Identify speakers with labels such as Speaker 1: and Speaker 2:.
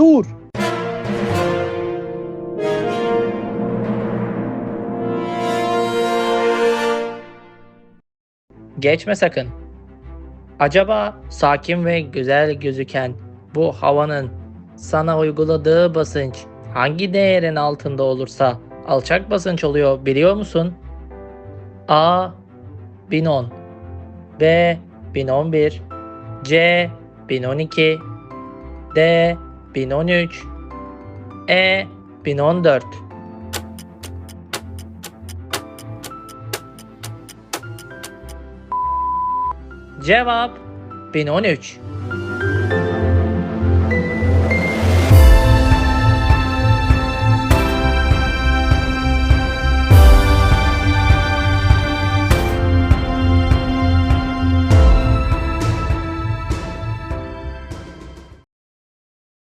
Speaker 1: dur.
Speaker 2: Geçme sakın. Acaba sakin ve güzel gözüken bu havanın sana uyguladığı basınç hangi değerin altında olursa alçak basınç oluyor biliyor musun? A 1010 B 1011 C 1012 D 1013 E 1014 Cevap 1013